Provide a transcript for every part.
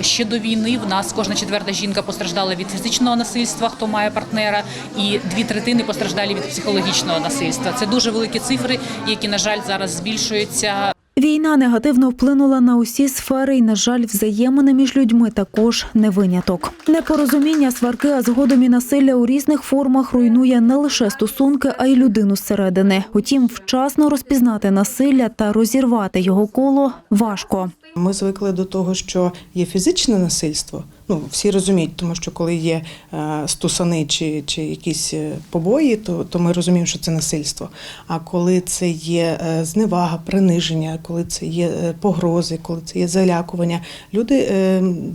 Ще до війни в нас кожна четверта жінка постраждала від фізичного насильства, хто має партнера, і дві третини постраждали від психологічного насильства. Це дуже великі цифри, які на жаль зараз збільшуються. Війна негативно вплинула на усі сфери, і, на жаль, взаємини між людьми також не виняток. Непорозуміння, сварки, а згодом і насилля у різних формах руйнує не лише стосунки, а й людину зсередини. Утім, вчасно розпізнати насилля та розірвати його коло важко. Ми звикли до того, що є фізичне насильство. Ну всі розуміють, тому що коли є е, стусани чи, чи якісь е, побої, то, то ми розуміємо, що це насильство. А коли це є е, зневага, приниження, коли це є погрози, коли це є залякування, люди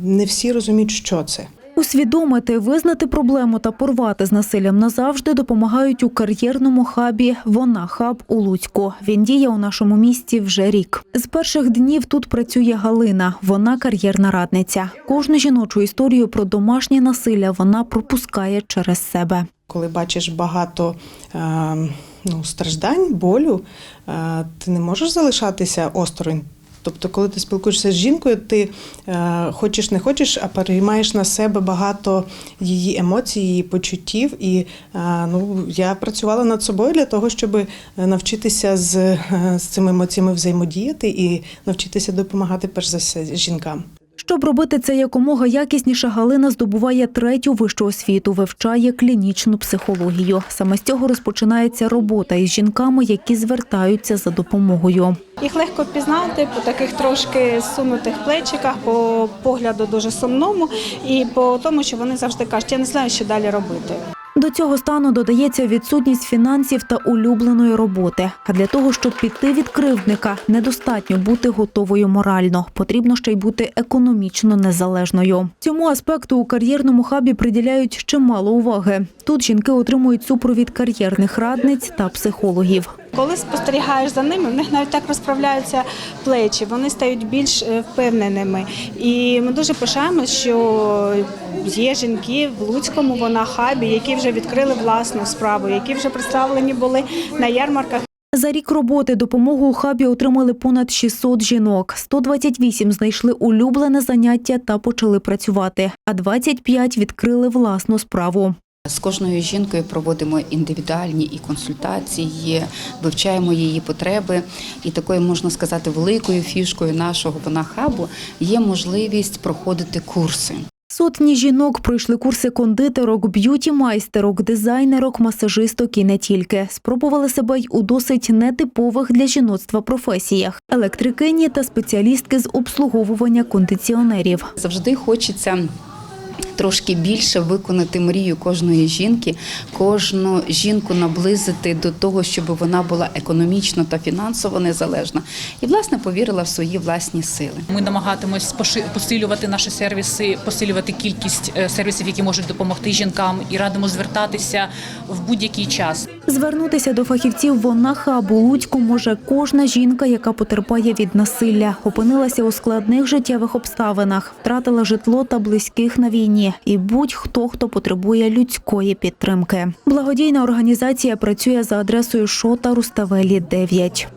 не всі розуміють, що це. Усвідомити, визнати проблему та порвати з насиллям назавжди допомагають у кар'єрному хабі Вона хаб у Луцьку. Він діє у нашому місті вже рік. З перших днів тут працює Галина. Вона кар'єрна радниця. Кожну жіночу історію про домашнє насилля вона пропускає через себе. Коли бачиш багато е, ну, страждань, болю, е, ти не можеш залишатися осторонь. Тобто, коли ти спілкуєшся з жінкою, ти е, хочеш не хочеш, а переймаєш на себе багато її емоцій, її почуттів. І е, ну, я працювала над собою для того, щоб навчитися з, е, з цими емоціями взаємодіяти і навчитися допомагати перш за все жінкам. Щоб робити це якомога якісніше, Галина здобуває третю вищу освіту, вивчає клінічну психологію. Саме з цього розпочинається робота із жінками, які звертаються за допомогою. Їх легко впізнати по таких трошки сунутих плечиках, по погляду дуже сумному і по тому, що вони завжди кажуть, я не знаю, що далі робити. До цього стану додається відсутність фінансів та улюбленої роботи. А для того, щоб піти від кривдника, недостатньо бути готовою морально. Потрібно ще й бути економічно незалежною. Цьому аспекту у кар'єрному хабі приділяють чимало уваги. Тут жінки отримують супровід кар'єрних радниць та психологів. Коли спостерігаєш за ними, в них навіть так розправляються плечі, вони стають більш е, впевненими. І ми дуже пишаємося, що є жінки в Луцькому вона хабі, які вже відкрили власну справу, які вже представлені були на ярмарках. За рік роботи допомогу у хабі отримали понад 600 жінок. 128 знайшли улюблене заняття та почали працювати, а 25 відкрили власну справу. З кожною жінкою проводимо індивідуальні і консультації, вивчаємо її потреби. І такою можна сказати, великою фішкою нашого вона хабу є можливість проходити курси. Сотні жінок пройшли курси кондитерок, б'юті-майстерок, дизайнерок, масажисток і не тільки. Спробували себе й у досить нетипових для жіноцтва професіях – електрикині та спеціалістки з обслуговування кондиціонерів. Завжди хочеться. Трошки більше виконати мрію кожної жінки, кожну жінку наблизити до того, щоб вона була економічно та фінансово незалежна, і власне повірила в свої власні сили. Ми намагатимось посилювати наші сервіси, посилювати кількість е, сервісів, які можуть допомогти жінкам, і радимо звертатися в будь-який час. Звернутися до фахівців вона хабу Луцьку може кожна жінка, яка потерпає від насилля, опинилася у складних життєвих обставинах, втратила житло та близьких на війні, і будь-хто, хто потребує людської підтримки. Благодійна організація працює за адресою Шота Руставелі 9.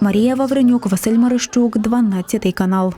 Марія Вавренюк, Василь Марищук, 12 канал.